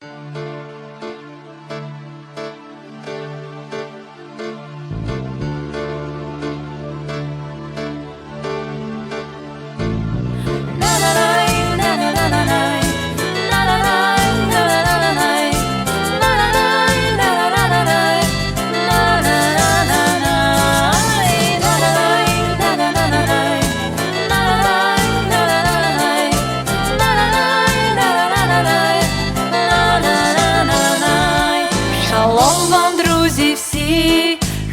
Шалом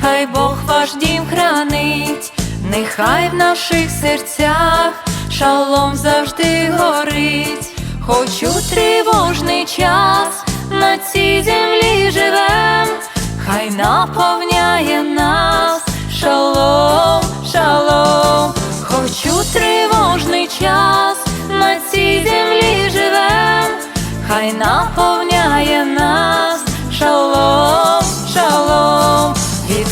хай Бог ваш дім хранить, нехай в наших серцях шалом завжди горить, хоч у тривожний час на цій землі живем, хай наповняє нас шалом,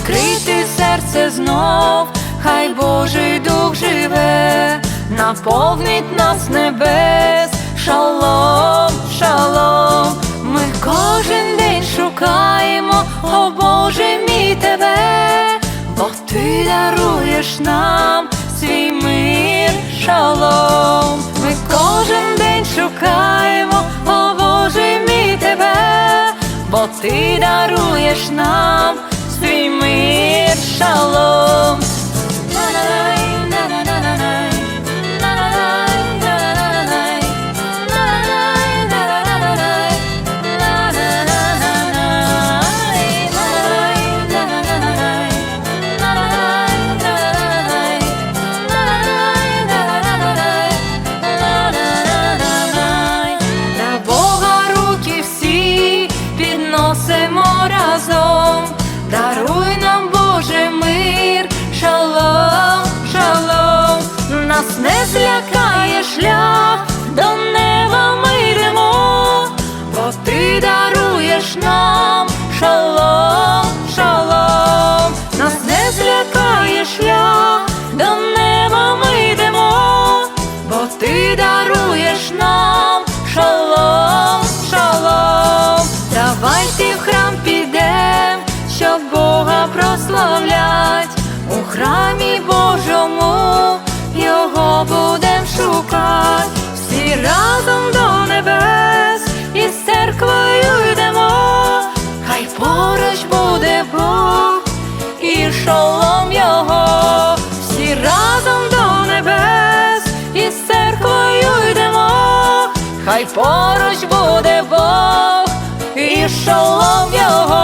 відкрити серце знов, хай Божий дух живе, наповнить нас небес, шалом, шалом, ми кожен день шукаємо, о Боже мій тебе, бо ти даруєш нам свій мир, шалом, ми кожен день шукаємо, о Боже мій тебе, бо ти даруєш нам мир, шалом. Нас не злякає шлях, до неба ми йдемо, бо ти даруєш нам шалом, шалом, нас не злякає шлях, до неба ми йдемо, бо ти даруєш нам шалом, шалом, давайте в храм підем, щоб Бога прославлять, у храмі хай поруч буде Бог і шолом його.